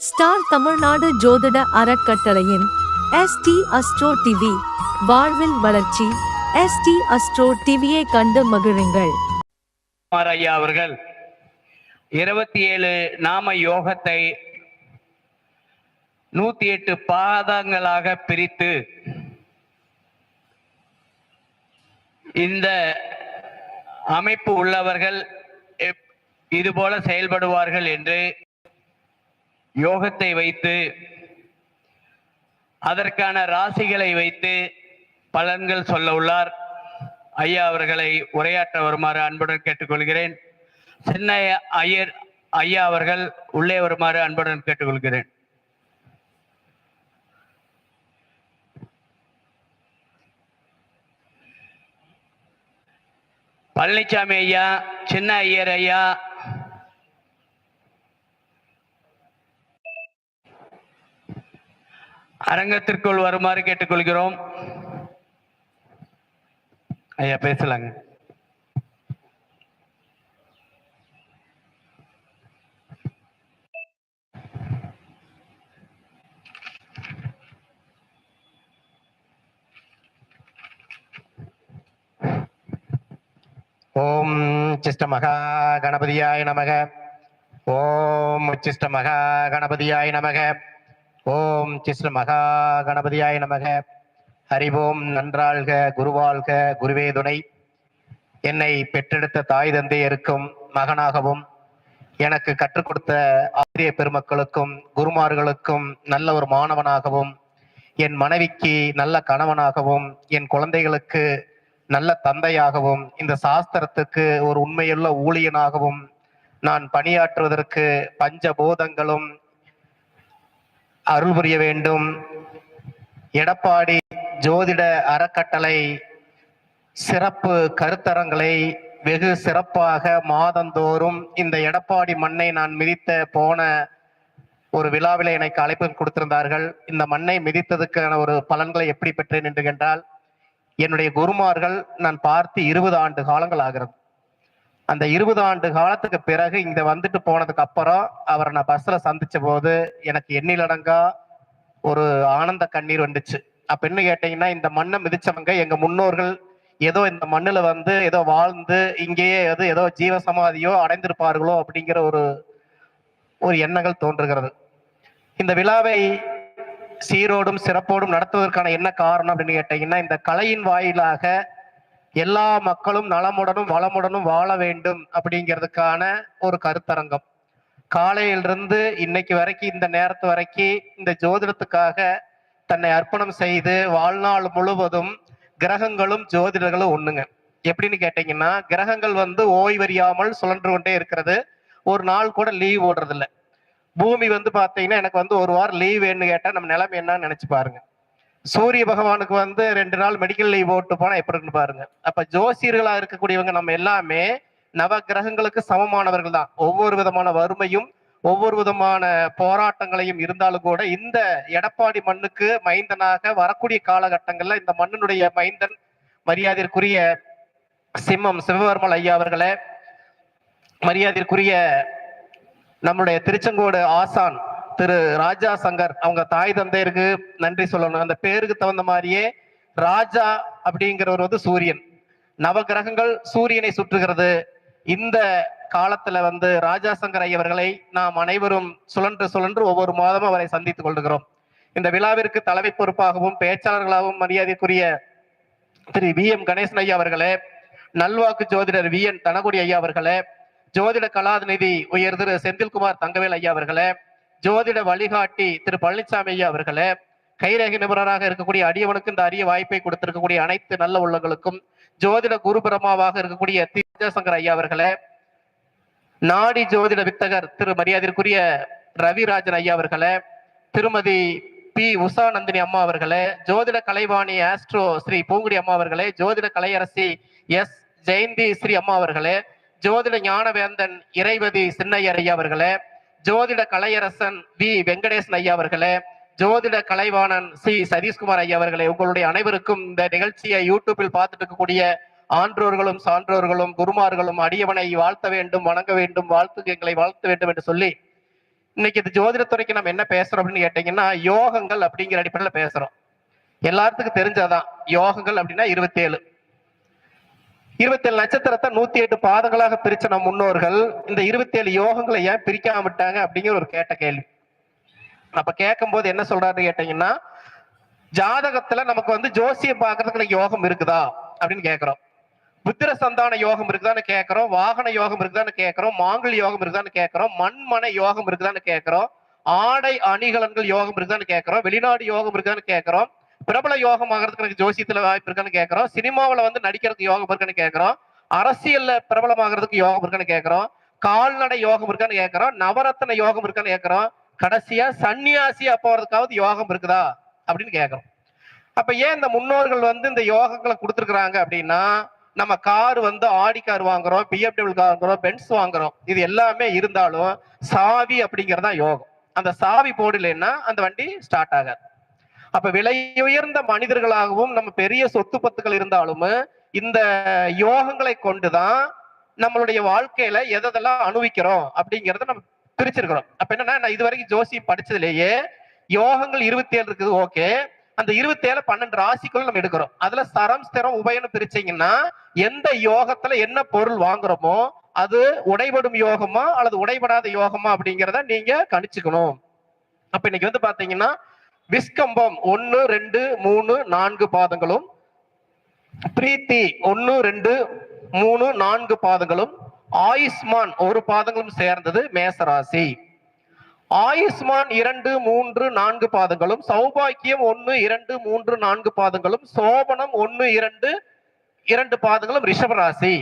Star Tamil Nadu ஜோதிட அறக்கட்டளையின் ST astro TV வாழ்வில் வளர்ச்சி. எஸ்டி அஸ்ட்ரோ டிவியை கண்டு மகிழுங்கள். ஐயா அவர்கள் இருபத்தி ஏழு நாம யோகத்தை நூத்தி எட்டு பாதங்களாக பிரித்து இந்த அமைப்பு உள்ளவர்கள் எப்- இதுபோல செயல்படுவார்கள் என்று யோகத்தை வைத்து அதற்கான ராசிகளை வைத்து பலன்கள் சொல்ல உள்ளார். ஐயா அவர்களை உரையாற்ற வருமாறு அன்புடன் கேட்டுக்கொள்கிறேன். சின்ன ஐயர் ஐயா அவர்கள் உள்ளே வருமாறு அன்புடன் கேட்டுக்கொள்கிறேன். பழனிசாமி ஐயா சின்ன ஐயர் ஐயா அரங்கத்திற்குள் வருமாறு கேட்டுக்கொள்கிறோம். ஐயா பேசலாங்க. ஓம் சிஷ்ட மகா கணபதியாய நமக. ஓம் சிஷ்ட மகா கணபதியாய நமக. ஓம் சிஷ்ட மகா கணபதியாய நமக. ஹரிவோம் நன்றாள்க குருவாழ்க குருவே துணை. என்னை பெற்றெடுத்த தாய் தந்தையருக்கும் மகனாகவும் எனக்கு கற்றுக் கொடுத்த ஆசிரிய பெருமக்களுக்கும் குருமார்களுக்கும் நல்ல ஒரு மாணவனாகவும் என் மனைவிக்கு நல்ல கணவனாகவும் என் குழந்தைகளுக்கு நல்ல தந்தையாகவும் இந்த சாஸ்திரத்துக்கு ஒரு உண்மையுள்ள ஊழியனாகவும் நான் பணியாற்றுவதற்கு பஞ்சபூதங்களும் அருள் புரிய வேண்டும். எடப்பாடி ஜோதிட அறக்கட்டளை சிறப்பு கருத்தரங்களை வெகு சிறப்பாக மாதந்தோறும் இந்த எடப்பாடி மண்ணை நான் மிதித்த போன ஒரு விழாவில் எனக்கு அழைப்பு கொடுத்திருந்தார்கள். இந்த மண்ணை மிதித்ததுக்கான ஒரு பலன்களை எப்படி பெற்றேன் என்று என்றால் என்னுடைய குருமார்கள் நான் பார்த்து இருபது ஆண்டு காலங்கள் ஆகிறது. அந்த இருபது ஆண்டு காலத்துக்கு பிறகு இங்க வந்துட்டு போனதுக்கு அப்புறம் அவரை நான் பஸ்ல சந்திச்ச போது எனக்கு எண்ணிலடங்கா ஒரு ஆனந்த கண்ணீர் வந்துச்சு. அப்ப என்ன கேட்டீங்கன்னா இந்த மண்ணை மிதிச்சவங்க எங்க முன்னோர்கள் ஏதோ இந்த மண்ணுல வந்து ஏதோ வாழ்ந்து இங்கேயே ஏதோ ஏதோ ஜீவசமாதியோ அடைந்திருப்பார்களோ அப்படிங்கிற ஒரு ஒரு எண்ணங்கள் தோன்றுகிறது. இந்த விழாவை சீரோடும் சிறப்போடும் நடத்துவதற்கான என்ன காரணம் அப்படின்னு கேட்டீங்கன்னா இந்த கலையின் வாயிலாக எல்லா மக்களும் நலமுடனும் வளமுடனும் வாழ வேண்டும் அப்படிங்கிறதுக்கான ஒரு கருத்தரங்கம். காலையிலிருந்து இன்னைக்கு வரைக்கும் இந்த நேரத்து வரைக்கும் இந்த ஜோதிடத்துக்காக தன்னை அர்ப்பணம் செய்து வாழ்நாள் முழுவதும் கிரகங்களும் ஜோதிடர்களும் ஒண்ணுங்க. எப்படின்னு கேட்டீங்கன்னா கிரகங்கள் வந்து ஓய்வறியாமல் சுழன்று கொண்டே இருக்கிறது. ஒரு நாள் கூட லீவ் ஓடுறதில்ல. பூமி வந்து பாத்தீங்கன்னா எனக்கு வந்து ஒரு வாரம் லீவ் வேணும்னு கேட்டா நம்ம நிலைமை என்னன்னு நினைச்சு பாருங்க. சூரிய பகவானுக்கு வந்து ரெண்டு நாள் மெடிக்கல் லீவ் ஓட்டு போனா எப்படி இருக்குன்னு பாருங்க. அப்ப ஜோசியர்களா இருக்கக்கூடியவங்க நம்ம எல்லாமே நவ கிரகங்களுக்கு சமமானவர்கள் தான். ஒவ்வொரு விதமான வறுமையும் ஒவ்வொரு விதமான போராட்டங்களையும் இருந்தாலும் கூட இந்த எடப்பாடி மண்ணுக்கு மைந்தனாக வரக்கூடிய காலகட்டங்கள்ல இந்த மண்ணினுடைய மைந்தன் மரியாதைக்குரிய சிம்மம் சிவபெருமல் ஐயா அவர்களே மரியாதைக்குரிய நம்முடைய திருச்செங்கோடு ஆசான் திரு ராஜா சங்கர் அவங்க தாய் தந்தையருக்கு நன்றி சொல்லணும். அந்த பேருக்கு தகுந்த மாதிரியே ராஜா அப்படிங்கிறவர் வந்து சூரியன். நவகிரகங்கள் சூரியனை சுற்றுகிறது. இந்த காலத்துல வந்து ராஜா சங்கர் ஐயவர்களை நாம் அனைவரும் சுழன்று சுழன்று ஒவ்வொரு மாதமும் அவரை சந்தித்துக் கொள்கிறோம். இந்த விழாவிற்கு தலைமை பொறுப்பாகவும் பேச்சாளர்களாகவும் மரியாதைக்குரிய திரு வி எம் கணேசன் ஐயா அவர்களே நல்வாக்கு ஜோதிடர் வி என் தனகுடி ஐயா அவர்களே ஜோதிட கலாநிதி உயர் திரு செந்தில்குமார் தங்கவேல் ஐயா அவர்களே ஜோதிட வழிகாட்டி திரு பழனிசாமி ஐயா அவர்களே கைரேகை நிபுணராக இருக்கக்கூடிய அடியவனுக்கு இந்த அரிய வாய்ப்பை கொடுத்திருக்கக்கூடிய அனைத்து நல்ல உள்ளங்களுக்கும் ஜோதிட குருபுரம்மாவாக இருக்கக்கூடிய தி. ஐயா அவர்களே நாடி ஜோதிட வித்தகர் திரு மரியாதைக்குரிய ரவிராஜன் ஐயா அவர்களே திருமதி பி. உஷா நந்தினி அம்மா அவர்களே ஜோதிட கலைவாணி ஆஸ்ட்ரோ ஸ்ரீ பூங்குடி அம்மா அவர்களே ஜோதிட கலையரசி எஸ். ஜெயந்தி ஸ்ரீ அம்மா அவர்களே ஜோதிட ஞானவேந்தன் இறைவதி சின்னையர் ஐயா அவர்களே ஜோதிட கலையரசன் வி. வெங்கடேசன் ஐயா அவர்களே ஜோதிட கலைவாணன் சி. சதீஷ்குமார் ஐயா அவர்களே உங்களுடைய அனைவருக்கும் இந்த நிகழ்ச்சியை யூடியூப்பில் பார்த்துட்டு இருக்கக்கூடிய ஆன்றோர்களும் சான்றோர்களும் குருமார்களும் அடியவனை வாழ்த்த வேண்டும் வணங்க வேண்டும் வாழ்த்து எங்களை வாழ்த்த வேண்டும் என்று சொல்லி இன்னைக்கு இது ஜோதிடத்துறைக்கு நம்ம என்ன பேசுறோம் அப்படின்னு கேட்டீங்கன்னா யோகங்கள் அப்படிங்கிற அடிப்படையில் பேசுறோம். எல்லாத்துக்கும் தெரிஞ்சதான் யோகங்கள் அப்படின்னா இருபத்தேழு. இருபத்தேழு நட்சத்திரத்தை நூத்தி எட்டு பாதங்களாக பிரிச்ச நம் முன்னோர்கள் இந்த இருபத்தேழு யோகங்களை ஏன் பிரிக்காம விட்டாங்க அப்படிங்கிற ஒரு கேட்ட கேள்வி. அப்ப கேட்கும் போது என்ன சொல்றாருன்னு கேட்டீங்கன்னா ஜாதகத்துல நமக்கு வந்து ஜோசியம் பார்க்கறதுக்கு யோகம் இருக்குதா அப்படின்னு கேக்குறோம் புத்திர சந்தான யோகம் இருக்குதான்னு கேட்கிறோம் வாகன யோகம் இருக்குதான்னு கேட்கிறோம் மாங்கல் யோகம் இருக்குதான்னு கேட்கிறோம் மண்மனை யோகம் இருக்குதான்னு கேட்கிறோம் ஆடை அணிகலன்கள் யோகம் இருக்குதான்னு கேட்கிறோம் வெளிநாடு யோகம் இருக்குதான்னு கேட்கிறோம் பிரபல யோகம் ஆகிறதுக்கு எனக்கு ஜோசியத்துல வாய்ப்பு இருக்கான்னு கேக்குறோம். சினிமாவில் வந்து நடிக்கிறதுக்கு யோகம் இருக்குன்னு கேக்குறோம். அரசியல்ல பிரபலமாகிறதுக்கு யோகம் இருக்குன்னு கேக்குறோம். கால்நடை யோகம் இருக்கான்னு கேக்குறோம். நவரத்ன யோகம் இருக்கான்னு கேக்குறோம். கடைசியா சன்னியாசியா போறதுக்காவது யோகம் இருக்குதா அப்படின்னு கேக்குறோம். அப்ப ஏன் இந்த முன்னோர்கள் வந்து இந்த யோகங்களை கொடுத்துருக்குறாங்க அப்படின்னா நம்ம கார் வந்து ஆடி கார் வாங்குறோம் பிஎஃப்டபிள் கார் வாங்குறோம் பென்ஸ் வாங்குறோம். இது எல்லாமே இருந்தாலும் சாவி அப்படிங்கிறதா யோகம். அந்த சாவி போடலைன்னா அந்த வண்டி ஸ்டார்ட் ஆகாது. அப்ப விலை உயர்ந்த மனிதர்களாகவும் நம்ம பெரிய சொத்து பத்துக்கள் இருந்தாலும் இந்த யோகங்களை கொண்டுதான் நம்மளுடைய வாழ்க்கையில எதெல்லாம் அனுபவிக்கிறோம் அப்படிங்கறத நம்ம பிரிச்சிருக்கிறோம். அப்ப என்னன்னா நான் இது வரைக்கும் ஜோசி படிச்சதுலேயே யோகங்கள் இருபத்தி ஏழு இருக்குது ஓகே. அந்த இருபத்தி ஏழு பன்னெண்டு ராசிக்குள்ள நம்ம எடுக்கிறோம். அதுல சரம் ஸ்திரம் உபயம்னு பிரிச்சீங்கன்னா எந்த யோகத்துல என்ன பொருள் வாங்குறோமோ அது உடைபடும் யோகமா அல்லது உடைபடாத யோகமா அப்படிங்கிறத நீங்க கணிச்சுக்கணும். அப்ப இன்னைக்கு வந்து பாத்தீங்கன்னா விஸ்கம்பம் ஒன்னு ரெண்டு மூணு நான்கு பாதங்களும் பிரீத்தி ஒன்னு ரெண்டு மூணு நான்கு பாதங்களும் ஆயுஷ்மான் ஒரு பாதங்களும் சேர்ந்தது மேசராசி. ஆயுஷ்மான் இரண்டு மூன்று நான்கு பாதங்களும் சௌபாக்கியம் ஒன்னு இரண்டு மூன்று நான்கு பாதங்களும் சோபனம் ஒன்னு இரண்டு இரண்டு பாதங்களும் ரிஷபராசி.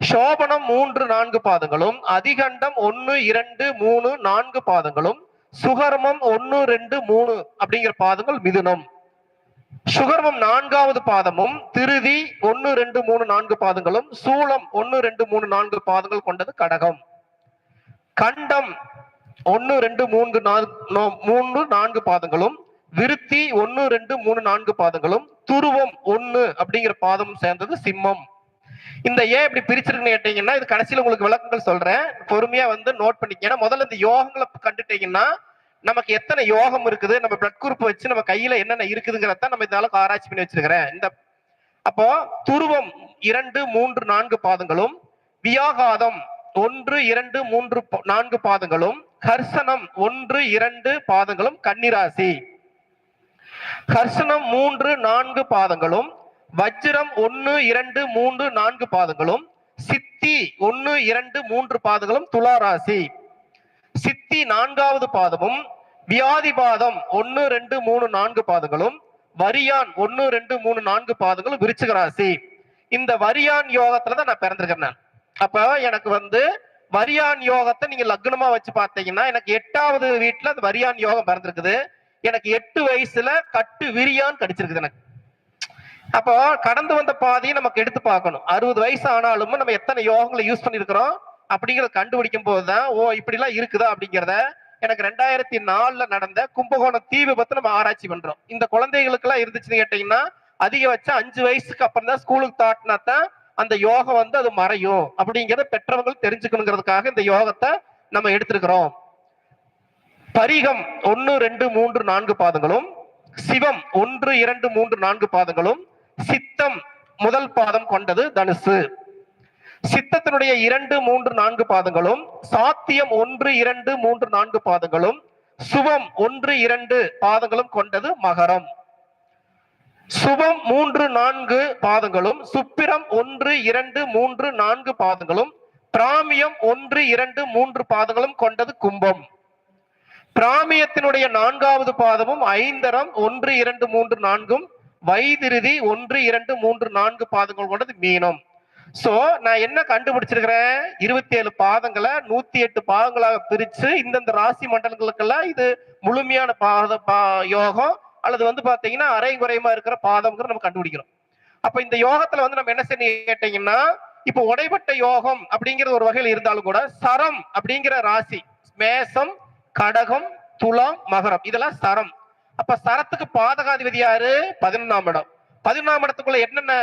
சோபனம் மூன்று நான்கு பாதங்களும் அதிகண்டம் ஒன்னு இரண்டு மூணு நான்கு பாதங்களும் சுகர்மம் ஒன்னு ரெண்டு மூணு அப்படிங்கிற பாதங்கள் மிதுனம். சுகர்மம் நான்காவது பாதமும் திருதி ஒன்னு ரெண்டு மூணு நான்கு பாதங்களும் சூளம் ஒன்னு ரெண்டு மூணு நான்கு பாதங்கள் கொண்டது கடகம். கண்டம் ஒன்னு ரெண்டு மூன்று நான்கு மூன்று நான்கு பாதங்களும் விருத்தி ஒன்னு ரெண்டு மூணு நான்கு பாதங்களும் துருவம் ஒன்னு அப்படிங்கிற பாதமும் சேர்ந்தது சிம்மம். இந்த ஏன் இப்படி பிரிச்சிருக்குன்னு கேட்டீங்கன்னா இது கடைசியில உங்களுக்கு விளக்கங்கள் சொல்றேன். பொறுமையா வந்து நோட் பண்ணிக்க ஏன்னா முதல்ல இந்த யோகங்களை கண்டுட்டீங்கன்னா நமக்கு எத்தனை யோகம் இருக்குது நம்ம பிளட் குரூப் வச்சு நம்ம கையில என்னென்ன இருக்குதுங்கிறத நம்ம இந்த அளவுக்கு ஆராய்ச்சி பண்ணி வச்சிருக்கிறேன். இந்த அப்போ துருவம் இரண்டு மூன்று நான்கு பாதங்களும் வியாகாதம் ஒன்று இரண்டு மூன்று நான்கு பாதங்களும் ஹர்சனம் ஒன்று இரண்டு பாதங்களும் கன்னிராசி. ஹர்சனம் மூன்று நான்கு பாதங்களும் வஜ்ரம் ஒன்னு இரண்டு மூன்று நான்கு பாதங்களும் சித்தி ஒன்னு இரண்டு மூன்று பாதங்களும் துளாராசி சித்தி நான்காவது பாதமும் வியாதி பாதம் ஒன்னு ரெண்டு மூணு நான்கு பாதங்களும் வரியான் ஒன்னு ரெண்டு மூணு நான்கு பாதங்களும் விருச்சிக ராசி. இந்த வரியான் யோகத்துல தான் நான் பிறந்திருக்கேன் நான். அப்ப எனக்கு வந்து வரியான் யோகத்தை நீங்க லக்னமா வச்சு பார்த்தீங்கன்னா எனக்கு எட்டாவது வீட்டுல அந்த வரியான் யோகம் பிறந்திருக்குது. எனக்கு எட்டு வயசுல கட்டு விரியான் கடிச்சிருக்குது எனக்கு. அப்போ கடந்து வந்த பாதையை நமக்கு எடுத்து பார்க்கணும். அறுபது வயசு ஆனாலும் நம்ம எத்தனை யோகங்களை யூஸ் பண்ணிருக்கிறோம் அப்படிங்கறத கண்டுபிடிக்கும் போதுதான் ஓ இப்படி எல்லாம் இருக்குதா அப்படிங்கிறத எனக்கு ரெண்டாயிரத்தி நாலுல நடந்த கும்பகோணம் தீ விபத்து நம்ம ஆராய்ச்சி பண்றோம். இந்த குழந்தைகளுக்கு எல்லாம் இருந்துச்சுன்னு கேட்டீங்கன்னா அதிகபட்சம் அஞ்சு வயசுக்கு அப்புறம் தான் ஸ்கூலுக்கு தாட்டினா தான் அந்த யோகம் வந்து அது மறையும். அப்படிங்கறத பெற்றவர்கள் தெரிஞ்சுக்கணுங்கிறதுக்காக இந்த யோகத்தை நம்ம எடுத்திருக்கிறோம். பரிகம் ஒன்னு ரெண்டு மூன்று நான்கு பாதங்களும் சிவம் ஒன்று இரண்டு மூன்று நான்கு பாதங்களும் சித்தம் முதல் பாதம் கொண்டது தனுசு. சித்தத்தினுடைய இரண்டு மூன்று நான்கு பாதங்களும் சாத்தியம் ஒன்று இரண்டு மூன்று நான்கு பாதங்களும் சுபம் ஒன்று இரண்டு பாதங்களும் கொண்டது மகரம். சுபம் மூன்று நான்கு பாதங்களும் சுப்பிரம் ஒன்று இரண்டு மூன்று நான்கு பாதங்களும் பிராமியம் ஒன்று இரண்டு மூன்று பாதங்களும் கொண்டது கும்பம். பிராமியத்தினுடைய நான்காவது பாதமும் ஐந்தரம் ஒன்று இரண்டு மூன்று நான்கும் வைதிருதி ஒன்று இரண்டு மூன்று நான்கு பாதங்கள் கொண்டது மீனம். சோ நான் என்ன கண்டுபிடிச்சிருக்கிறேன்? இருபத்தி ஏழு பாதங்களை நூத்தி எட்டு பாதங்களாக பிரிச்சு இந்தந்த ராசி மண்டலங்களுக்கெல்லாம் இது முழுமையான பாத பா- யோகம் அல்லது வந்து பாத்தீங்கன்னா அரை குறையமா இருக்கிற பாதம்ங்கிற நம்ம கண்டுபிடிக்கிறோம். அப்ப இந்த யோகத்துல வந்து நம்ம என்ன செய்யணும் கேட்டீங்கன்னா இப்ப உடைபட்ட யோகம் அப்படிங்கிறது ஒரு வகையில் இருந்தாலும் கூட சரம் அப்படிங்கிற ராசி மேசம் கடகம் துலாம் மகரம் இதெல்லாம் சரம். அப்ப சரத்துக்கு பாதகாதிபதி யாரு? பதினொன்னாம் இடம். பதினொன்னாம் இடத்துக்குள்ள என்னென்ன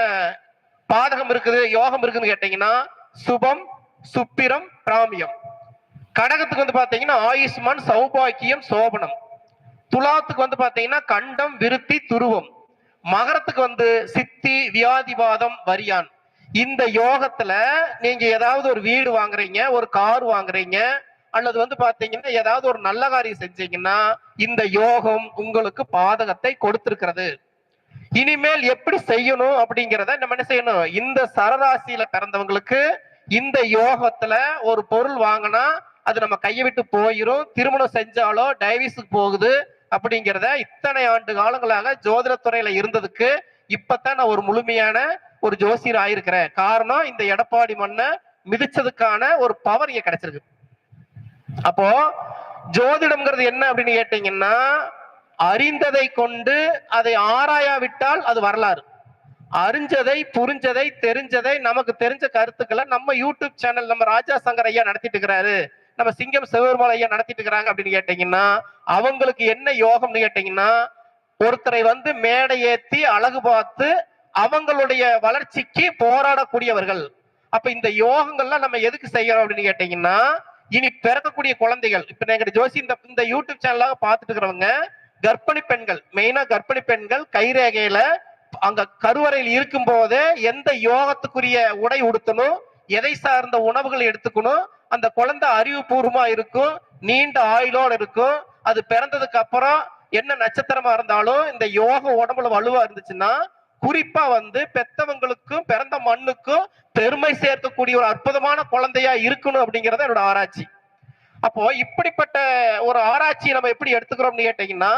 பாதகம் இருக்குது யோகம் இருக்குன்னு கேட்டீங்கன்னா சுபம் சுப்பிரம் பிராமியம். கடகத்துக்கு வந்து பாத்தீங்கன்னா ஆயுஷ்மான் சௌபாக்கியம் சோபனம். துலாத்துக்கு வந்து பாத்தீங்கன்னா கண்டம் விருத்தி துருவம். மகரத்துக்கு வந்து சித்தி வியாதிவாதம் வரியான். இந்த யோகத்துல நீங்க ஏதாவது ஒரு வீடு வாங்குறீங்க ஒரு கார் வாங்குறீங்க அல்லது வந்து பாத்தீங்கன்னா ஏதாவது ஒரு நல்ல காரியம் செஞ்சீங்கன்னா இந்த யோகம் உங்களுக்கு பாதகத்தை கொடுத்திருக்கிறது. இனிமேல் எப்படி செய்யணும் அப்படிங்கிறத நம்ம என்ன செய்யணும்? இந்த சரராசியில பிறந்தவங்களுக்கு இந்த யோகத்துல ஒரு பொருள் வாங்கினா அது நம்ம கையை விட்டு போயிரும். திருமணம் செஞ்சாலோ டைவிஸுக்கு போகுது அப்படிங்கிறத இத்தனை ஆண்டு காலங்களாக ஜோதிடத்துறையில இருந்ததுக்கு இப்பத்தான் நான் ஒரு முழுமையான ஒரு ஜோசியர் ஆயிருக்கிறேன். காரணம் இந்த எடப்பாடி மண்ணை மிதிச்சதுக்கான ஒரு பவர் இங்க கிடைச்சிருக்கு. அப்போ ஜோதிடம்ங்கிறது என்ன அப்படின்னு கேட்டீங்கன்னா அறிந்ததை கொண்டு அதை ஆராயாவிட்டால் அது வரலாறு. அறிஞ்சதை புரிஞ்சதை தெரிஞ்சதை நமக்கு தெரிஞ்ச கருத்துக்களை நம்ம யூடியூப் சேனல் நம்ம ராஜா சங்கர் ஐயா நடத்திட்டு இருக்கிறாரு நம்ம சிங்கம் சிவபெருமாள் ஐயா நடத்திட்டு இருக்கிறாங்க அப்படின்னு கேட்டீங்கன்னா அவங்களுக்கு என்ன யோகம்னு கேட்டீங்கன்னா ஒருத்தரை வந்து மேடை ஏத்தி அழகு பார்த்து அவங்களுடைய வளர்ச்சிக்கு போராடக்கூடியவர்கள். அப்ப இந்த யோகங்கள்லாம் நம்ம எதுக்கு செய்யறோம் அப்படின்னு கேட்டீங்கன்னா இனி பிறக்கக்கூடிய குழந்தைகள். இப்ப எங்க ஜோசி இந்த இந்த யூடியூப் சேனலாக பார்த்துட்டு இருக்கிறவங்க கர்ப்பிணி பெண்கள் மெயினா கர்ப்பிணி பெண்கள் கைரேகையில அங்க கருவறையில் இருக்கும் போதே எந்த யோகத்துக்குரிய உடை உடுத்தணும் எதை சார்ந்த உணவுகள் எடுத்துக்கணும் அந்த குழந்தை அறிவுபூர்வமா இருக்கும் நீண்ட ஆயுளோட இருக்கும் அது பிறந்ததுக்கு அப்புறம் என்ன நட்சத்திரமா இருந்தாலும் இந்த யோக உடம்புல வலுவா இருந்துச்சுன்னா குறிப்பா வந்து பெத்தவங்களுக்கும் பிறந்த மண்ணுக்கும் பெருமை சேர்க்கக்கூடிய ஒரு அற்புதமான குழந்தையா இருக்கணும் அப்படிங்கறத என்னோட ஆராய்ச்சி. அப்போ இப்படிப்பட்ட ஒரு ஆராய்ச்சியை நம்ம எப்படி எடுத்துக்கிறோம்னு கேட்டீங்கன்னா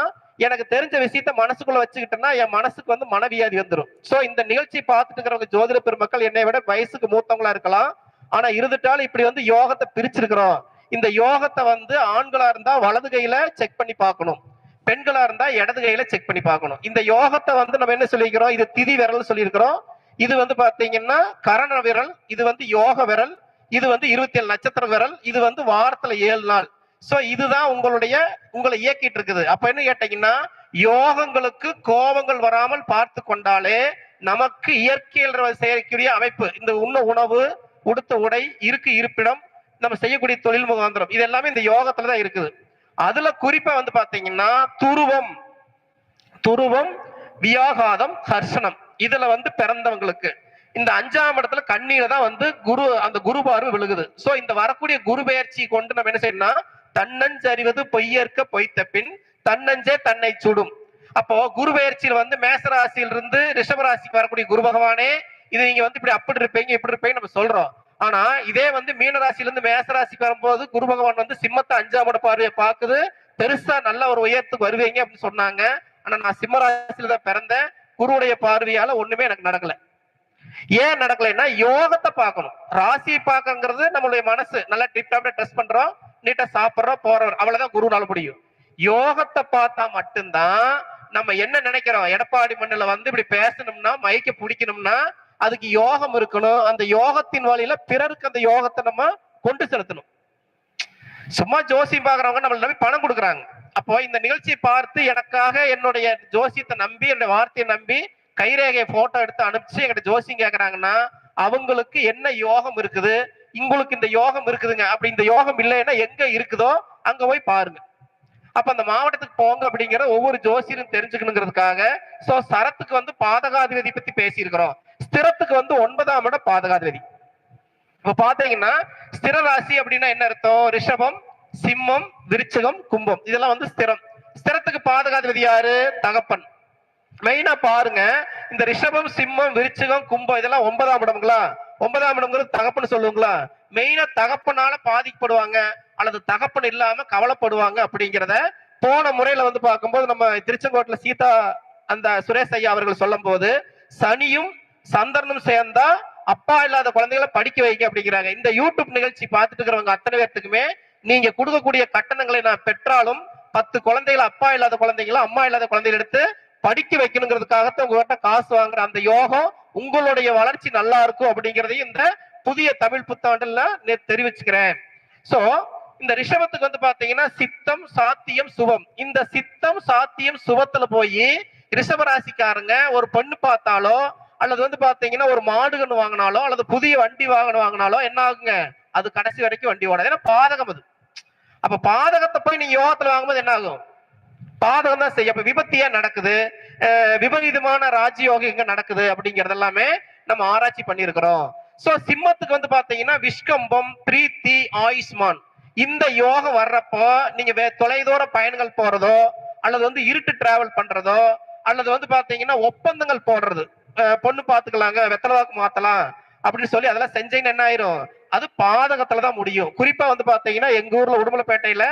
எனக்கு தெரிஞ்ச விஷயத்த மனசுக்குள்ள வச்சுக்கிட்டேன்னா என் மனசுக்கு வந்து மனவியாதி வந்துடும் சோ இந்த நிகழ்ச்சி பார்த்துட்டு இருக்கிறவங்க ஜோதிட பெருமக்கள் என்னை விட வயசுக்கு மூத்தவங்களா இருக்கலாம். ஆனா இருந்துட்டாலும் இப்படி வந்து யோகத்தை பிரிச்சிருக்கிறோம். இந்த யோகத்தை வந்து ஆண்களா இருந்தா வலது கையில செக் பண்ணி பார்க்கணும். பெண்களா இருந்தா இடது கையில செக் பண்ணி பார்க்கணும். இந்த யோகத்தை வந்து நம்ம என்ன சொல்லிக்கிறோம் இது திதி விரல் சொல்லியிருக்கிறோம். இது வந்து பாத்தீங்கன்னா கரண விரல் இது வந்து யோக விரல் இது வந்து இருபத்தி ஏழு நட்சத்திர விரல் இது வந்து வாரத்துல ஏழு நாள். சோ இதுதான் உங்களுடைய உங்களை இயக்கிட்டு இருக்குது. அப்ப என்ன கேட்டீங்கன்னா யோகங்களுக்கு கோபங்கள் வராமல் பார்த்து கொண்டாலே நமக்கு இயற்கையில் செய்யக்கூடிய அமைப்பு. இந்த உண்ண உணவு உடுத்த உடை இருக்கு இருப்பிடம் நம்ம செய்யக்கூடிய தொழில் முகாந்திரம் இது எல்லாமே இந்த யோகத்துல தான் இருக்குது. அதுல குறிப்பா வந்து பாத்தீங்கன்னா துருவம். துருவம் வியாகாதம் ஹர்ஷனம் இதுல வந்து பிறந்தவங்களுக்கு. இந்த அஞ்சாம் இடத்துல கண்ணீரை தான் வந்து குரு அந்த குரு பார்வை விழுகுது. சோ இந்த வரக்கூடிய குரு பெயர்ச்சி கொண்டு நம்ம என்ன செய்யணும்னா தன்னஞ்சறிவது பொய்யற்க பொய்த்த பின் தன்னஞ்சே தன்னை சுடும். அப்போ குரு பெயர்ச்சியில் வந்து மேசராசியிலிருந்து ரிஷபராசிக்கு வரக்கூடிய குரு பகவானே இது நீங்க வந்து இப்படி அப்படி இருப்பீங்க இப்படி இருப்பீங்க நம்ம சொல்றோம். ஆனா இதே வந்து மீனராசில இருந்து மேசராசிக்கு வரும்போது குரு பகவான் வந்து சிம்மத்தை அஞ்சாம் இட பார்வையை பாக்குது பெருசா நல்ல ஒரு உயரத்துக்கு வருவீங்க அப்படின்னு சொன்னாங்க. ஆனா நான் சிம்மராசியில தான் பிறந்தேன். குருவுடைய பார்வையால ஒண்ணுமே எனக்கு நடக்கல. ஏன் நடக்கலைன்னா யோகத்தை பார்க்கணும். ராசியை பார்க்கங்கிறது நம்மளுடைய மனசு. நல்லா டிப் டாப்ல ட்ரெஸ் பண்றோம் நீட்டா சாப்பிடுறோம் போறோம். அவ்வளவுதான் குருனால முடியும். யோகத்தை பார்த்தா மட்டும்தான் நம்ம என்ன நினைக்கிறோம்? எடப்பாடி மண்ணில் வந்து இப்படி பேசணும்னா மயக்க பிடிக்கணும்னா அதுக்கு யோகம் இருக்கணும். அந்த யோகத்தின் வழியில பிறருக்கு அந்த யோகத்தை நம்ம கொண்டு செலுத்தணும். சும்மா ஜோசியம் பாக்குறவங்க நம்மள நம்பி பணம் கொடுக்குறாங்க. அப்போ இந்த நிகழ்ச்சியை பார்த்து எனக்காக என்னுடைய ஜோசியத்தை நம்பி என்னுடைய வார்த்தையை நம்பி கைரேகையை போட்டோ எடுத்து அனுப்பிச்சு எங்கிட்ட ஜோசியம் கேட்கறாங்கன்னா அவங்களுக்கு என்ன யோகம் இருக்குது? உங்களுக்கு இந்த யோகம் இருக்குதுங்க. அப்படி இந்த யோகம் இல்லைன்னா எங்க இருக்குதோ அங்க போய் பாருங்க. அப்ப அந்த மாவட்டத்துக்கு போங்க அப்படிங்கிற ஒவ்வொரு ஜோசியரும் தெரிஞ்சுக்கணுங்கிறதுக்காக சோ சரத்துக்கு வந்து பாதகாதிபதி பத்தி பேசியிருக்கிறோம். ஸ்திரத்துக்கு வந்து ஒன்பதாம் இடம் பாதகாதிபதி. இப்ப பாத்தீங்கன்னா ஸ்திர ராசி அப்படின்னா என்ன அர்த்தம்? ரிஷபம் சிம்மம் விருச்சகம் கும்பம். இதெல்லாம் வந்து ஸ்திரம். ஸ்திரத்துக்கு பாதகாதிபதி யாரு? தகப்பன். மெயினா பாருங்க. இந்த ரிஷபம் சிம்மம் விருச்சகம் கும்பம் இதெல்லாம் ஒன்பதாம் இடம்ங்களா? ஒன்பதாம் இடம்ங்கிறது தகப்பன் சொல்லுவாங்களா? மெயினா தகப்பனால பாதிக்கப்படுவாங்க அல்லது தகப்பன் இல்லாம கவலைப்படுவாங்க அப்படிங்கிறத போன முறையில வந்து பார்க்கும்போது நம்ம திருச்செங்கோட்டில் சீதா அந்த சுரேஷ் ஐயா அவர்கள் சொல்லும் போது சனியும் சந்திரனும் சேர்ந்தா அப்பா இல்லாத குழந்தைகளை படிக்க வைக்க அப்படிங்கிறாங்க. இந்த யூடியூப் நிகழ்ச்சி பார்த்துட்டு இருக்கிறவங்க அத்தனை பேர்த்துக்குமே நீங்க கொடுக்கக்கூடிய கட்டணங்களை நான் பெற்றாலும் பத்து குழந்தைகள் அப்பா இல்லாத குழந்தைகளை அம்மா இல்லாத குழந்தைகள் எடுத்து படிக்க வைக்கணுங்கிறதுக்காகத்தான் உங்ககிட்ட காசு வாங்குற அந்த யோகம் உங்களுடைய வளர்ச்சி நல்லா இருக்கும் அப்படிங்கறதையும் இந்த புதிய தமிழ் புத்தாண்டுல நான் தெரிவிச்சுக்கிறேன். சோ இந்த ரிஷபத்துக்கு வந்து பாத்தீங்கன்னா சித்தம் சாத்தியம் சுபம். இந்த சித்தம் சாத்தியம் சுபத்துல போய் ரிஷபராசிக்காரங்க ஒரு பொண்ணு பார்த்தாலோ அல்லது வந்து பாத்தீங்கன்னா ஒரு மாடு வாங்கினாலோ அல்லது புதிய வண்டி வாகனம் வாங்கினாலோ என்ன ஆகுங்க? அது கடைசி வரைக்கும் வண்டி ஓடாது. ஏன்னா பாதகம் அது. அப்ப பாதகத்தை போய் நீங்க யோகத்துல வாங்கும்போது என்ன ஆகும் பாதகம் தான் செய்யும். அப்ப விபத்து ஏன் நடக்குது? விபரீதமான ராஜயோகம் எங்க நடக்குது அப்படிங்கறது எல்லாமே நம்ம ஆராய்ச்சி பண்ணிருக்கிறோம் சோ சிம்மத்துக்கு வந்து பாத்தீங்கன்னா விஷ்கம்பம் பிரீத்தி ஆயுஷ்மான். இந்த யோகம் வர்றப்போ நீங்க தொலைதூர பயணங்கள் போறதோ அல்லது வந்து இருட்டு டிராவல் பண்றதோ அல்லது வந்து பாத்தீங்கன்னா ஒப்பந்தங்கள் போடுறது. பொண்ணு பாத்துக்கலாங்க வெத்தலவாக்கு மாத்தலாம் அப்படின்னு சொல்லி அதெல்லாம் செஞ்சீங்கன்னா என்ன ஆயிரும்? அது பாதகத்துல தான் முடியும். குறிப்பா வந்து பாத்தீங்கன்னா எங்க ஊர்ல உடுமலைப்பேட்டையில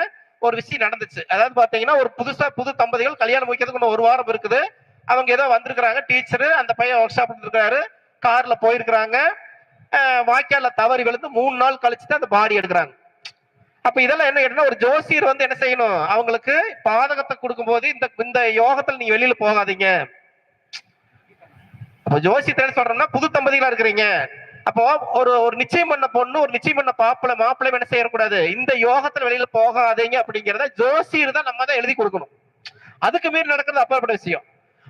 ஒரு விஷயம் நடந்துச்சு. அதாவது பாத்தீங்கன்னா ஒரு புதுசா புது தம்பதிகள் கல்யாணம் முடிக்கிறதுக்கு இன்னும் ஒரு வாரம் இருக்குது. அவங்க ஏதோ வந்திருக்கிறாங்க டீச்சரு அந்த பையன் ஒர்க் ஷாப் இருக்காரு கார்ல போயிருக்கிறாங்க. வாய்க்கால தவறி விழுந்து மூணு நாள் கழிச்சு தான் அந்த பாடி எடுக்கிறாங்க. அப்ப இதெல்லாம் என்ன கேட்டீங்கன்னா ஒரு ஜோசியர் வந்து என்ன செய்யணும்? அவங்களுக்கு பாதகத்தை கொடுக்கும் போது இந்த இந்த யோகத்துல நீங்க வெளியில போகாதீங்க. அப்ப ஜோசியத்தை சொல்றோம்னா புது தம்பதிகளா இருக்கிறீங்க. அப்போ ஒரு ஒரு நிச்சயம் பண்ண பொண்ணு ஒரு நிச்சயம் பண்ண பாப்பிள மாப்பிள்ளை என்ன செய்யக்கூடாது இந்த யோகத்துல வெளியில போகாதீங்க அப்படிங்கறத ஜோசியர் தான் நம்ம தான் எழுதி கொடுக்கணும். அதுக்கு மீறி நடக்கிறது அப்பாற்பட்ட விஷயம்.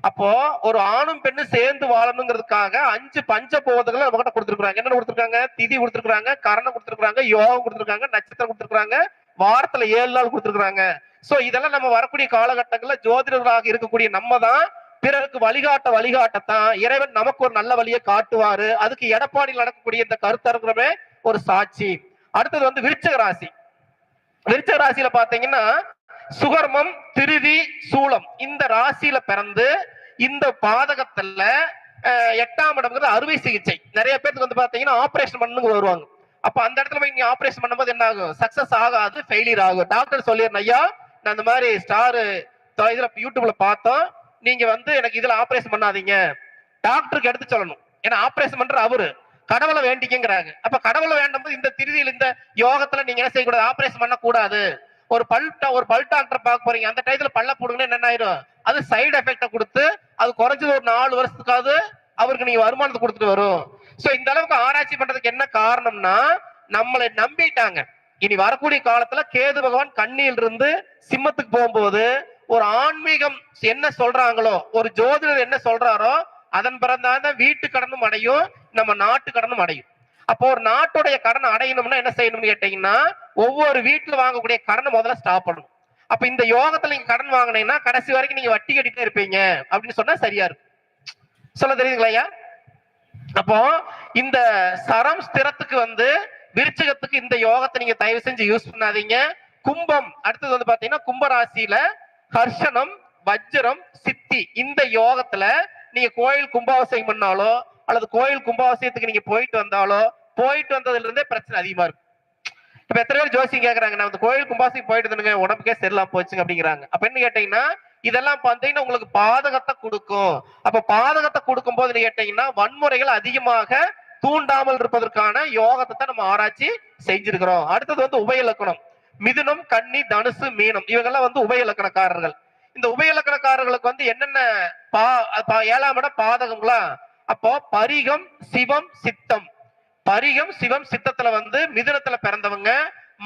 அப்போ ஒரு ஆணும் பெண்ணும் சேர்ந்து வாழணுங்கிறதுக்காக அஞ்சு பஞ்ச போதங்களை நம்ம கிட்ட கொடுத்துருக்காங்க என்ன கொடுத்துருக்காங்க? திதி கொடுத்துருக்காங்க கரணம் கொடுத்துருக்காங்க யோகம் கொடுத்துருக்காங்க நட்சத்திரம் கொடுத்துருக்காங்க வாரத்துல ஏழு நாள் கொடுத்துருக்காங்க சோ இதெல்லாம் நம்ம வரக்கூடிய காலகட்டங்கள்ல ஜோதிடர்களாக இருக்கக்கூடிய நம்ம தான் பிறருக்கு வழிகாட்ட வழிகாட்டத்தான் இறைவன் நமக்கு ஒரு நல்ல வழியை காட்டுவாரு. அதுக்கு எடப்பாடியில் நடக்கக்கூடிய இந்த கருத்தரங்குறமே ஒரு சாட்சி. அடுத்தது வந்து விருச்சக ராசி. விருச்சக ராசியில பாத்தீங்கன்னா சுகர்மம் திருதி சூலம் இந்த ராசியில பிறந்து இந்த பாதகத்துல எட்டாம் இடம்ங்கிறது அறுவை சிகிச்சை. நிறைய பேருக்கு வந்து பாத்தீங்கன்னா ஆபரேஷன் பண்ணு வருவாங்க. அப்ப அந்த இடத்துல போய் நீங்க ஆபரேஷன் பண்ணும்போது என்ன ஆகும்? சக்சஸ் ஆகாது ஃபெயிலியர் ஆகும். டாக்டர் சொல்லிடுறேன் ஐயா நான் இந்த மாதிரி ஸ்டாரு இதுல யூடியூப்ல பார்த்தோம். நீங்க வந்து எனக்கு இதுல ஆபரேஷன் பண்ணாதீங்க. டாக்டருக்கு எடுத்து சொல்லணும். ஏன்னா ஆபரேஷன் பண்ற அவரு. கடவுளை வேண்டிக்கங்கிறாங்க அப்ப கடவுளை வேண்டும் போது இந்த திருதியில் இந்த யோகத்துல நீங்க என்ன செய்யக்கூடாது? ஆபரேஷன் பண்ணக்கூடாது. ஒரு பல் ஒரு பல் டாக்டர் பார்க்க போறீங்க. அந்த டயத்துல பல்ல போடுங்கன்னா என்ன ஆயிரும்? அது சைடு எஃபெக்ட கொடுத்து அது குறைஞ்சது ஒரு நாலு வருஷத்துக்காவது அவருக்கு நீங்க வருமானத்தை கொடுத்துட்டு வரும். சோ இந்த அளவுக்கு ஆராய்ச்சி பண்றதுக்கு என்ன காரணம்னா நம்மளை நம்பிட்டாங்க. இனி வரக்கூடிய காலத்துல கேது பகவான் கண்ணியில் இருந்து சிம்மத்துக்கு போகும்போது ஒரு ஆன்மீகம் என்ன சொல்றாங்களோ ஒரு ஜோதிடர் என்ன சொல்றாரோ அதன் பிறந்தான் வீட்டு கடனும் அடையும் நம்ம நாட்டு கடனும் அடையும். அப்போ ஒரு நாட்டுடைய கடன் அடையணும்னா என்ன செய்யணும்னு கேட்டீங்கன்னா ஒவ்வொரு வீட்டுல வாங்கக்கூடிய கடனை முதல்ல ஸ்டாப் பண்ணணும். அப்ப இந்த யோகத்துல நீங்க கடன் வாங்கினீங்கன்னா கடைசி வரைக்கும் நீங்க வட்டி கட்டிட்டே இருப்பீங்க அப்படின்னு சொன்னா சரியா இருக்கும். சொல்ல தெரியுதுங்களா அப்போ இந்த சரம் ஸ்திரத்துக்கு வந்து விருச்சகத்துக்கு இந்த யோகத்தை நீங்க தயவு செஞ்சு யூஸ் பண்ணாதீங்க. கும்பம் அடுத்தது வந்து பாத்தீங்கன்னா கும்பராசியில கர்ஷனம் வஜ்ரம் சித்தி இந்த யோகத்துல நீங்க கோயில் கும்பாபிஷேகம் பண்ணாலோ அல்லது கோயில் கும்பாபிஷேகத்துக்கு நீங்க போயிட்டு வந்தாலோ போயிட்டு வந்ததுல இருந்தே பிரச்சனை அதிகமா இருக்கும். இப்ப எத்தனை பேர் ஜோசியம் கேக்குறாங்க நான் கோயில் கும்பாபிஷேகம் போயிட்டு இருந்தேங்க உடம்புக்கே சரியில்லாம போச்சுங்க அப்படிங்கிறாங்க. அப்ப என்ன கேட்டீங்கன்னா இதெல்லாம் பார்த்தீங்கன்னா உங்களுக்கு பாதகத்தை கொடுக்கும். அப்ப பாதகத்தை கொடுக்கும் போது கேட்டீங்கன்னா வன்முறைகள் அதிகமாக தூண்டாமல் இருப்பதற்கான யோகத்தை தான் நம்ம ஆராய்ச்சி செஞ்சிருக்கிறோம். அடுத்தது வந்து உபயலக்கணம். மிதுனம் கன்னி தனுசு மீனம். இவங்கெல்லாம் வந்து உபய இலக்கணக்காரர்கள் இந்த உபய இலக்கணக்காரர்களுக்கு வந்து என்னென்ன பா பா- ஏழாம் இடம் பாதகங்களா அப்போ பரிகம் சிவம் சித்தம். பரிகம் சிவம் சித்தத்துல வந்து மிதுனத்துல பிறந்தவங்க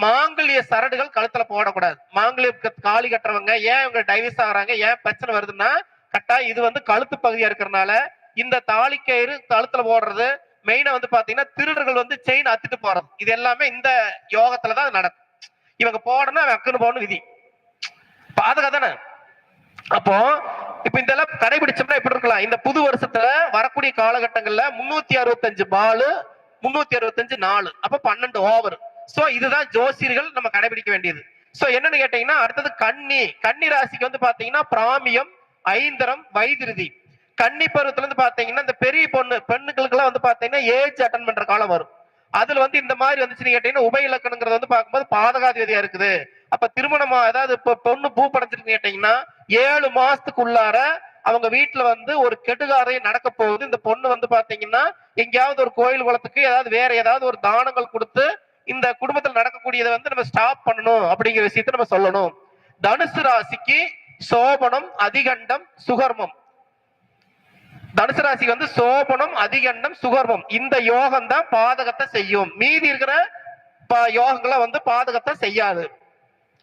மாங்கல்ய சரடுகள் கழுத்துல போடக்கூடாது. மாங்கல்ய காலி கட்டுறவங்க ஏன் இவங்க டைவர்ஸ் ஆகுறாங்க ஏன் பிரச்சனை வருதுன்னா கட்டா இது வந்து கழுத்து பகுதியா இருக்கிறனால இந்த தாலிக்கயிறு கழுத்துல போடுறது மெயினா வந்து பாத்தீங்கன்னா திருடர்கள் வந்து செயின் அத்துட்டு போறது. இது எல்லாமே இந்த யோகத்துல தான் நடக்கும். இவங்க போடணும் அக்குன்னு போகணும் விதி. பாதுகா தானே? அப்போ இப்ப இதெல்லாம் கடைபிடிச்சோம்னா எப்படி இருக்கலாம்? இந்த புது வருஷத்துல வரக்கூடிய காலகட்டங்கள்ல முன்னூத்தி அறுபத்தஞ்சு பாலு முன்னூத்தி அறுபத்தஞ்சு நாலு. அப்ப பன்னெண்டு ஓவர் சோ இதுதான் ஜோசியர்கள் நம்ம கடைபிடிக்க வேண்டியது. சோ என்னன்னு கேட்டீங்கன்னா அடுத்தது கன்னி. கன்னி ராசிக்கு வந்து பாத்தீங்கன்னா பிராமியம் ஐந்தரம் வைதிருதி. கன்னி பருவத்துல இருந்து பாத்தீங்கன்னா இந்த பெரிய பொண்ணு பெண்ணுகளுக்கு எல்லாம் வந்து பாத்தீங்கன்னா ஏஜ் அட்டன் பண்ற காலம் வரும். அதுல வந்து இந்த மாதிரி வந்துச்சுன்னு கேட்டீங்கன்னா உபய இலக்கணங்கிறது வந்து பார்க்கும்போது பாதகாதிபதியா இருக்குது. அப்ப திருமணமா அதாவது இப்ப பொண்ணு பூ படைச்சிருக்கு கேட்டீங்கன்னா ஏழு மாசத்துக்கு உள்ளார அவங்க வீட்டுல வந்து ஒரு கெடுகாரையும் நடக்க போகுது. இந்த பொண்ணு வந்து பாத்தீங்கன்னா எங்கேயாவது ஒரு கோயில் குளத்துக்கு ஏதாவது வேற ஏதாவது ஒரு தானங்கள் கொடுத்து இந்த குடும்பத்துல நடக்கக்கூடியதை வந்து நம்ம ஸ்டாப் பண்ணணும் அப்படிங்கிற விஷயத்த நம்ம சொல்லணும். தனுசு ராசிக்கு சோபனம் அதிகண்டம் சுகர்மம். தனுசு ராசிக்கு வந்து சோபனம் அதிகண்டம் சுகர்மம் இந்த யோகம் தான் பாதகத்தை செய்யும். மீதி இருக்கிற யோகங்களை வந்து பாதகத்தை செய்யாது.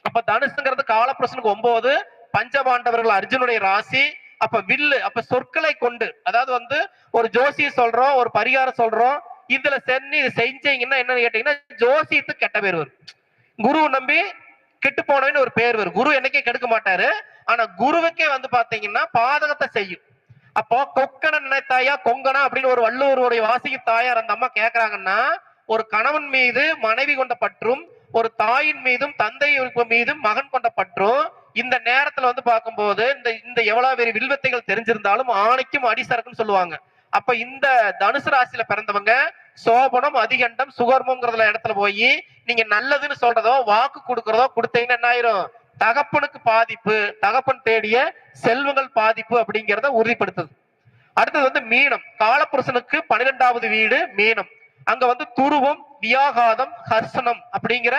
அப்ப தனுசுங்கிறது காலப்பிரசனுக்கு ஒன்பது பஞ்சபாண்டவர்கள் அர்ஜுனுடைய ராசி. அப்ப வில்லு அப்ப சொற்களை கொண்டு அதாவது வந்து ஒரு ஜோசிய சொல்றோம் ஒரு பரிகாரம் சொல்றோம். இதுல சென்னு இது செஞ்சீங்கன்னா என்னன்னு கேட்டீங்கன்னா ஜோசியத்துக்கு கெட்ட பேர் வரும். குரு நம்பி கெட்டு போனவன்னு ஒரு பேர் வரும். குரு என்னைக்கே கெடுக்க மாட்டாரு. ஆனா குருவுக்கே வந்து பாத்தீங்கன்னா பாதகத்தை செய்யும். அப்போ கொக்கன தாயா? கொங்கனா அப்படின்னு ஒரு வள்ளுவருடைய வாசிக்கு தாயார் அந்த அம்மா கேட்கறாங்கன்னா ஒரு கணவன் மீது மனைவி கொண்ட பற்றும் ஒரு தாயின் மீதும் தந்தை மீதும் மகன் கொண்ட பற்றும் இந்த நேரத்துல வந்து பார்க்கும்போது இந்த இந்த எவ்வளவு பெரிய வில்வத்தைகள் தெரிஞ்சிருந்தாலும் ஆணைக்கும் அடிசரக்குன்னு சொல்லுவாங்க. அப்ப இந்த தனுசு ராசியில பிறந்தவங்க சோபனம் அதிகண்டம் சுகர்மங்கிறதுல இடத்துல போய் நீங்க நல்லதுன்னு சொல்றதோ வாக்கு கொடுக்கறதோ கொடுத்தீங்கன்னா என்ன ஆயிரும்? தகப்பனுக்கு பாதிப்பு தகப்பன் தேடிய செல்வங்கள் பாதிப்பு அப்படிங்கிறத உறுதிப்படுத்துது. அடுத்தது வந்து மீனம். காலப்புருஷனுக்கு பன்னிரெண்டாவது வீடு மீனம். அங்க வந்து துருவம் வியாகாதம் ஹர்சனம் அப்படிங்கிற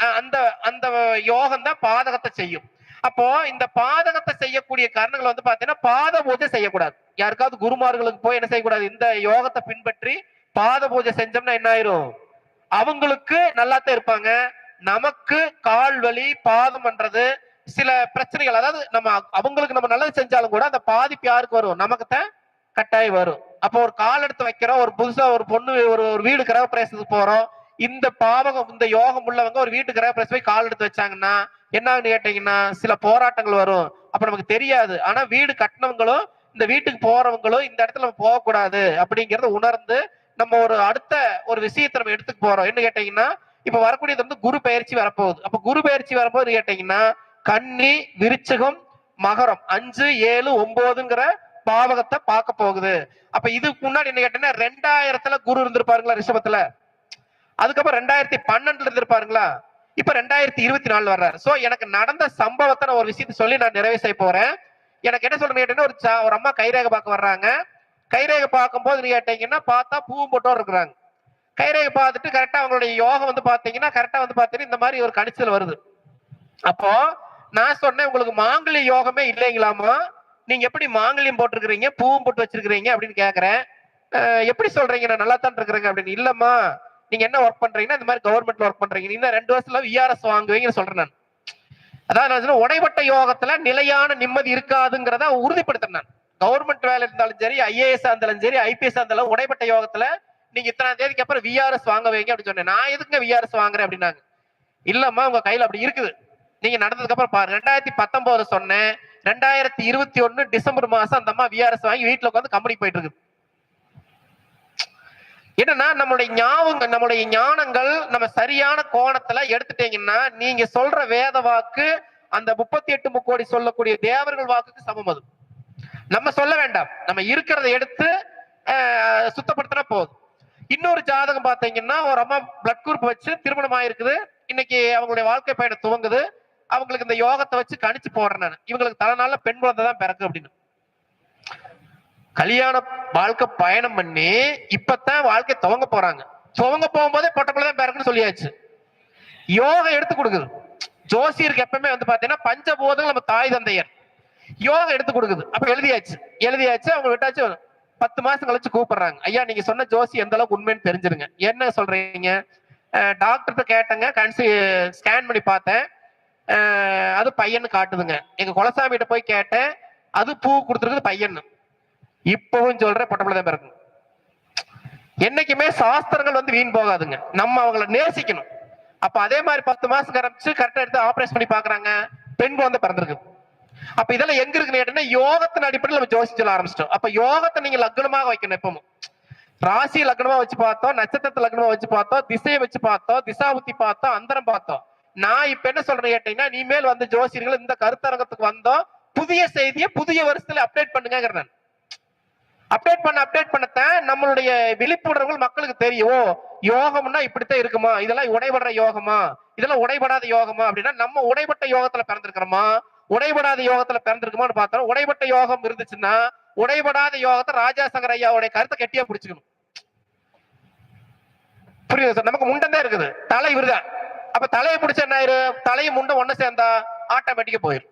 அஹ், அந்த அந்த யோகம் தான் பாதகத்தை செய்யும். அப்போ இந்த பாதகத்தை செய்யக்கூடிய காரணங்கள் வந்து பாத்தீங்கன்னா பாத பூஜை செய்யக்கூடாது. யாருக்காவது குருமார்களுக்கு போய் என்ன செய்யக்கூடாது? இந்த யோகத்தை பின்பற்றி பாத பூஜை செஞ்சோம்னா என்ன ஆயிரும்? அவங்களுக்கு நல்லாத்தான் இருப்பாங்க. நமக்கு கால் வலி பாதம் பண்றது சில பிரச்சனைகள். அதாவது நம்ம அவங்களுக்கு நம்ம நல்லது செஞ்சாலும் கூட அந்த பாதிப்பு யாருக்கு வரும்? நமக்கு தான் கட்டாயம் வரும். அப்போ ஒரு கால் எடுத்து வைக்கிறோம் ஒரு புதுசா ஒரு பொண்ணு ஒரு ஒரு வீடு கிரக பிரவேசத்துக்கு போறோம். இந்த பாவகம் இந்த யோகம் உள்ளவங்க ஒரு வீட்டு கிரக பிரவேசம் போய் கால் எடுத்து வச்சாங்கன்னா என்னன்னு கேட்டீங்கன்னா சில போராட்டங்கள் வரும். அப்ப நமக்கு தெரியாது. ஆனா வீடு கட்டினவங்களும் இந்த வீட்டுக்கு போறவங்களும் இந்த இடத்துல நம்ம போகக்கூடாது அப்படிங்கறத உணர்ந்து நம்ம ஒரு அடுத்த ஒரு விஷயத்தை நம்ம எடுத்துக்கு போறோம். என்ன கேட்டீங்கன்னா இப்ப வரக்கூடியது வந்து குரு பயிற்சி வரப்போகுது. அப்ப குரு பயிற்சி வரும்போது கேட்டீங்கன்னா கன்னி விருச்சகம் மகரம். அஞ்சு ஏழு ஒன்பதுங்கிற பாவகத்தை பார்க்க போகுது. அப்ப இதுக்கு முன்னாடி என்ன கேட்டீங்கன்னா ரெண்டாயிரத்துல குரு இருந்திருப்பாருங்களா ரிஷபத்துல? அதுக்கப்புறம் ரெண்டாயிரத்தி பன்னெண்டுல இருந்திருப்பாருங்களா? இப்ப ரெண்டாயிரத்தி இருபத்தி நாலு வர்றாரு. சோ எனக்கு நடந்த சம்பவத்தை நான் ஒரு விஷயத்தை சொல்லி நான் நிறைவு செய்ய போறேன். எனக்கு என்ன சொல்றேன்னு கேட்டீங்கன்னா ஒரு ஒரு அம்மா கைரேகை பார்க்க வர்றாங்க. கைரேகை பார்க்கும்போது நீ கேட்டீங்கன்னா பார்த்தா பூவும் போட்டோம் இருக்கிறாங்க. கைரேகை பார்த்துட்டு கரெக்டா அவங்களுடைய யோகம் வந்து பாத்தீங்கன்னா கரெக்டா வந்து பாத்தீங்கன்னா இந்த மாதிரி ஒரு கணிச்சல் வருது. அப்போ நான் சொன்னேன் உங்களுக்கு மாங்கலி யோகமே இல்லைங்களாமா நீங்க எப்படி மாங்கல்யம் போட்டிருக்கிறீங்க பூவும் போட்டு வச்சிருக்கிறீங்க அப்படின்னு கேக்குறேன். எப்படி சொல்றீங்க? நான் நல்லா தான் இருக்கிறேங்க அப்படின்னு. இல்லம்மா நீங்க என்ன ஒர்க் பண்றீங்கன்னா இந்த மாதிரி கவர்மெண்ட்ல ஒர்க் பண்றீங்க. நீங்க இன்னும் ரெண்டு வருஷத்துல விஆர்எஸ் வாங்குவீங்கன்னு சொல்றேன் நான். அதான் நான் உடைபட்ட யோகத்துல நிலையான நிம்மதி இருக்காதுங்கிறத உறுதிப்படுத்துறேன் நான். கவர்மெண்ட் வேலை இருந்தாலும் சரி ஐஏஎஸ் இருந்தாலும் சரி ஐபிஎஸ் இருந்தாலும் உடைபட்ட யோகத்துல நீங்க இத்தனை தேதிக்கு அப்புறம் விஆர்எஸ் வாங்க வைங்க அப்படின்னு சொன்னேன். நான் எதுக்குங்க விஆர்எஸ் வாங்குறேன் அப்படின்னாங்க. இல்லம்மா உங்க கையில அப்படி இருக்குது. நீங்க நடந்ததுக்கு அப்புறம் பாருங்க. ரெண்டாயிரத்தி பத்தொன்பது சொன்னேன். ரெண்டாயிரத்தி இருபத்தி ஒண்ணு டிசம்பர் மாசம் அந்த அம்மா விஆர்எஸ் வாங்கி வீட்டுல உட்காந்து கம்பெனி போயிட்டு இருக்குது. என்னன்னா நம்மளுடைய ஞாபகம் நம்மளுடைய ஞானங்கள் நம்ம சரியான கோணத்துல எடுத்துட்டீங்கன்னா நீங்க சொல்ற வேத வாக்கு அந்த முப்பத்தி எட்டு முக்கோடி சொல்லக்கூடிய தேவர்கள் வாக்குக்கு சமம் அது. நம்ம சொல்ல வேண்டாம். நம்ம இருக்கிறத எடுத்து சுத்தப்படுத்தினா போதும். இன்னொரு ஜாதகம் பார்த்தீங்கன்னா ஒரு அம்மா பிளட் குரூப் வச்சு திருமணம் ஆயிருக்குது. இன்னைக்கு அவங்களுடைய வாழ்க்கை பயணம் துவங்குது. அவங்களுக்கு இந்த யோகத்தை வச்சு கணிச்சு போடுறேன் நான். இவங்களுக்கு தலைநாள பெண் குழந்தை தான் பிறக்கு அப்படின்னு. கல்யாண வாழ்க்கை பயணம் பண்ணி இப்பதான் வாழ்க்கை துவங்க போறாங்க. துவங்க போகும்போதே பொட்டக்குள்ள தான் பிறக்குன்னு சொல்லியாச்சு. யோகம் எடுத்து கொடுக்குது. ஜோசியருக்கு எப்பவுமே வந்து பாத்தீங்கன்னா பஞ்சபூதங்கள் நம்ம தாய் தந்தையர். யோகம் எடுத்து கொடுக்குது. அப்ப எழுதியாச்சு. எழுதியாச்சு அவங்க விட்டாச்சு. பத்து மாசம் கழிச்சு கூப்பிடுறாங்க. ஐயா நீங்க சொன்ன ஜோசி எந்த அளவுக்கு உண்மைன்னு தெரிஞ்சிருங்க. என்ன சொல்றீங்க? டாக்டர்கிட்ட கேட்டேங்க கன்சி ஸ்கேன் பண்ணி பார்த்தேன். அது பையன் காட்டுதுங்க. எங்க குலசாமி கிட்ட போய் கேட்டேன் அது பூ கொடுத்துருக்குது பையன்னு. இப்பவும் சொல்ற பொட்டப்பிள்ளை தான் என்னைக்குமே சாஸ்திரங்கள் வந்து வீண் போகாதுங்க. நம்ம அவங்கள நேசிக்கணும். அப்ப அதே மாதிரி பத்து மாசம் கரைச்சு கரெக்டா எடுத்து ஆபரேஷன் பண்ணி பாக்குறாங்க பெண் குழந்தை பிறந்திருக்கு. அப்ப இதெல்லாம் எங்க இருக்குன்னு கேட்டீங்கன்னா யோகத்தின் அடிப்படையில் நம்ம ஜோசி சொல்ல ஆரம்பிச்சிட்டோம். அப்ப யோகத்தை நீங்க லக்னமாக வைக்கணும் எப்பவும். ராசி லக்னமா வச்சு பார்த்தோம் நட்சத்திரத்தை லக்னமா வச்சு பார்த்தோம் திசையை வச்சு பார்த்தோம் திசாபுத்தி பார்த்தோம் அந்தரம் பார்த்தோம். நான் இப்ப என்ன சொல்றேன் கேட்டீங்கன்னா இனிமேல் வந்து ஜோசியர்கள் இந்த கருத்தரங்கத்துக்கு வந்தோம் புதிய செய்தியை புதிய வருஷத்துல அப்டேட் பண்ணுங்க நான். அப்டேட் பண்ண அப்டேட் பண்ணத்தான் நம்மளுடைய விழிப்புணர்வுகள் மக்களுக்கு தெரியும். யோகம்னா இப்படித்தான் இருக்குமா? இதெல்லாம் உடைபடுற யோகமா? இதெல்லாம் உடைபடாத யோகமா? அப்படின்னா நம்ம உடைபட்ட யோகத்துல பிறந்திருக்கிறோமா? உடைபடாத யோகத்துல பிறந்திருக்குமான்னு பார்த்தோம் உடைபட்ட யோகம் இருந்துச்சுன்னா உடைபடாத யோகத்தை ராஜா சங்கர் ஐயாவுடைய கருத்தை கெட்டியா பிடிச்சுக்கணும். புரியுது சார்? நமக்கு முண்டம் தான் இருக்குது. தலை இவருதான் அப்ப தலையை பிடிச்ச என்ன ஆயிரு? தலையும் முண்டம் ஒண்ணு சேர்ந்தா ஆட்டோமேட்டிக்கா போயிரும்.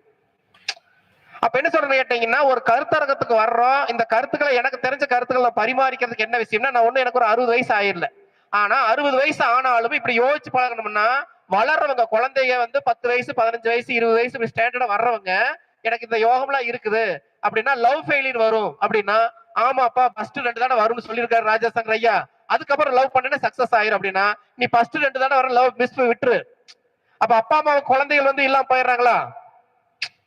அப்ப என்ன சொல்றேன்னு கேட்டீங்கன்னா ஒரு கருத்தரங்கத்துக்கு வர்றோம். இந்த கருத்துக்களை எனக்கு தெரிஞ்ச கருத்துக்களை பரிமாறிக்கிறதுக்கு என்ன விஷயம்னா நான் ஒண்ணு எனக்கு ஒரு அறுபது வயசு ஆயிரல ஆனா அறுபது வயசு ஆனாலும் இப்படி யோசிச்சு பழகணும்னா வளர்றவங்க குழந்தைங்க வந்து பத்து வயசு பதினஞ்சு வயசு இருபது வயசு இப்படி ஸ்டாண்டர்டா வர்றவங்க எனக்கு இந்த யோகம்லாம் இருக்குது. அப்படின்னா லவ் ஃபெயிலியர் வரும். அப்படின்னா ஆமாப்பா ஃபர்ஸ்ட் ரெண்டு தானே வரும்னு சொல்லியிருக்காரு ராஜாசங்கர் ஐயா. அதுக்கப்புறம் லவ் பண்ணனே சக்சஸ் ஆயிரும் அப்படின்னா நீ ஃபர்ஸ்ட் ரெண்டு தானே வர லவ் மிஸ் விட்டுரு. அப்ப அப்பா அம்மா குழந்தைகள் வந்து இல்லாம போயிடுறாங்களா?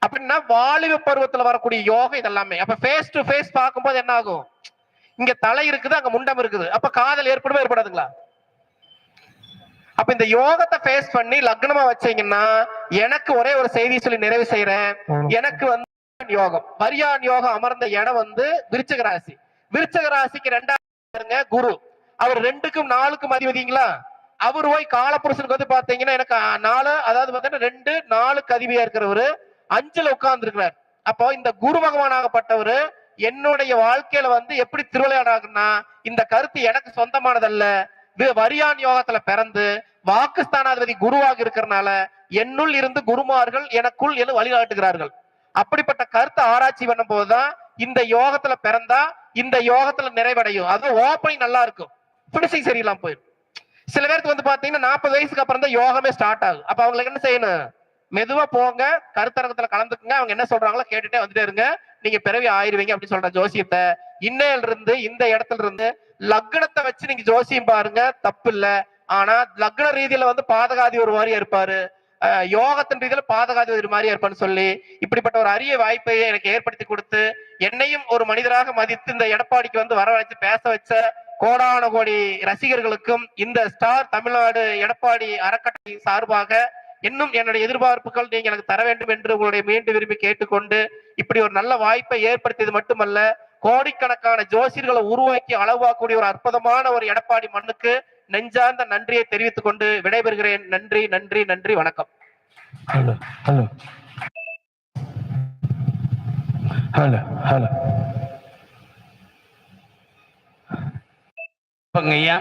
அப்படின்னா வாலிப பருவத்துல வரக்கூடிய யோகம் இதெல்லாமே. அப்ப ஃபேஸ் டு ஃபேஸ் பார்க்கும்போது என்ன ஆகும்? இங்க தலை இருக்குது அங்க முண்டம் இருக்குது. அப்ப காதல் ஏற்படுமா ஏற்படாதுங்களா? அப்ப இந்த யோகத்தை ஃபேஸ் பண்ணி லக்னமா வச்சீங்கன்னா எனக்கு ஒரே ஒரு செய்தி சொல்லி நிறைவு செய்யறேன் எனக்கு வந்து யோகம். வரியான் யோகம் அமர்ந்த இடம் வந்து விருச்சக ராசி. விருச்சக ராசிக்கு ரெண்டாவது குரு. அவர் ரெண்டுக்கும் நாலுக்கும் அதிபதிங்களா? அவர் போய் காலப்புருஷனுக்கு வந்து பாத்தீங்கன்னா எனக்கு நாலு அதாவது பாத்தீங்கன்னா ரெண்டு நாலுக்கு அதிபதியா இருக்கிறவரு அஞ்சுல உட்கார்ந்து இருக்கிறார் அப்போ இந்த குரு பகவானாகப்பட்டவர் என்னுடைய வாழ்க்கையில வந்து எப்படி திருவிளையாடாகுன்னா இந்த கருத்து எனக்கு சொந்தமானதல்ல. வரியான் யோகத்துல பிறந்து வாக்குஸ்தானாதிபதி குருவாக இருக்கிறனால என்னுள் இருந்து குருமார்கள் எனக்குள் என்று வழிகாட்டுகிறார்கள் அப்படிப்பட்ட கருத்தை ஆராய்ச்சி பண்ணும் போதுதான் இந்த யோகத்துல பிறந்தா இந்த யோகத்துல நிறைவடையும். அது ஓப்பனிங் நல்லா இருக்கும். பினிஷிங் சரியில்லாம போயிடும். சில பேருக்கு வந்து பாத்தீங்கன்னா நாற்பது வயசுக்கு அப்புறம் தான் யோகமே ஸ்டார்ட் ஆகும். அப்ப அவங்களுக்கு என்ன செய்யணும்? மெதுவா போங்க கருத்தரங்கத்துல கலந்துக்குங்க. அவங்க என்ன சொல்றாங்களோ கேட்டுட்டே வந்துட்டே இருங்க. நீங்க பிறவி ஆயிருவீங்க அப்படின்னு சொல்ற ஜோசியத்தை இன்னையில இருந்து இந்த இடத்துல இருந்து லக்னத்தை வச்சு நீங்க ஜோசியம் பாருங்க தப்பு இல்ல ஆனா லக்ன ரீதியில வந்து பாதகாதி ஒரு மாதிரியா இருப்பாரு. யோகத்தின் ரீதியில பாதகாதி ஒரு மாதிரியா இருப்பான்னு சொல்லி இப்படிப்பட்ட ஒரு அரிய வாய்ப்பை எனக்கு ஏற்படுத்தி கொடுத்து என்னையும் ஒரு மனிதராக மதித்து இந்த எடப்பாடிக்கு வந்து வர வச்சு பேச வச்ச கோடான கோடி ரசிகர்களுக்கும் இந்த ஸ்டார் தமிழ்நாடு எடப்பாடி அறக்கட்டளை சார்பாக இன்னும் என்னுடைய எதிர்பார்ப்புகள் நீங்க எனக்கு தர வேண்டும் என்று உங்களுடைய மீண்டும் விரும்பி கேட்டுக்கொண்டு இப்படி ஒரு நல்ல வாய்ப்பை ஏற்படுத்தியது மட்டுமல்ல கோடிக்கணக்கான ஜோசியர்களை உருவாக்கி அளவாக்கக்கூடிய ஒரு அற்புதமான ஒரு எடப்பாடி மண்ணுக்கு நெஞ்சார்ந்த நன்றியை தெரிவித்துக் கொண்டு விடைபெறுகிறேன். நன்றி நன்றி நன்றி வணக்கம். Hello hello. Hello hello. ஐயா.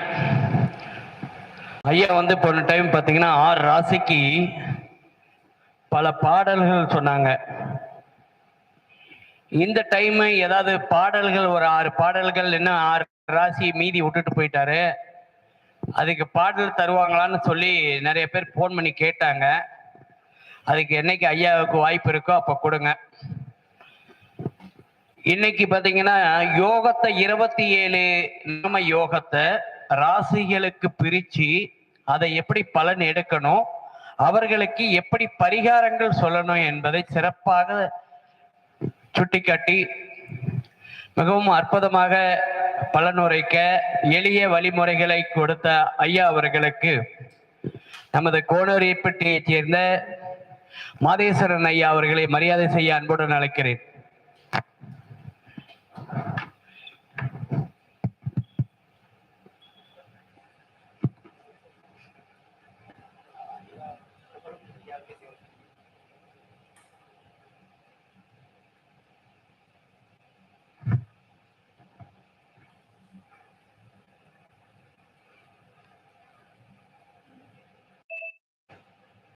ஐயா வந்து போன டைம் பார்த்தீங்கன்னா ஆறு ராசிக்கு பல பாடல்கள் சொன்னாங்க. இந்த டைம் ஏதாவது பாடல்கள் ஒரு ஆறு பாடல்கள் என்ன ஆறு ராசி மீதி விட்டுட்டு போயிட்டாரு. அதுக்கு பாடல் தருவாங்களான்னு சொல்லி நிறைய பேர் ஃபோன் பண்ணி கேட்டாங்க. அதுக்கு என்னைக்கு ஐயாவுக்கு வாய்ப்பு இருக்கோ அப்போ கொடுங்க. இன்னைக்கு பாத்தீங்கன்னா யோகத்தை இருபத்தி ஏழு நம்ம யோகத்தை ராசிகளுக்கு பிரிச்சு அதை எப்படி பலன் எடுக்கணும் அவர்களுக்கு எப்படி பரிகாரங்கள் சொல்லணும் என்பதை சிறப்பாக சுட்டிக்காட்டி மிகவும் அற்புதமாக பலனுரைக்க எளிய வழிமுறைகளை கொடுத்த ஐயா அவர்களுக்கு நமது கோனூரிப்பட்டியைச் சேர்ந்த மாதேஸ்வரன் ஐயா அவர்களை மரியாதை செய்ய அன்புடன் அழைக்கிறேன்.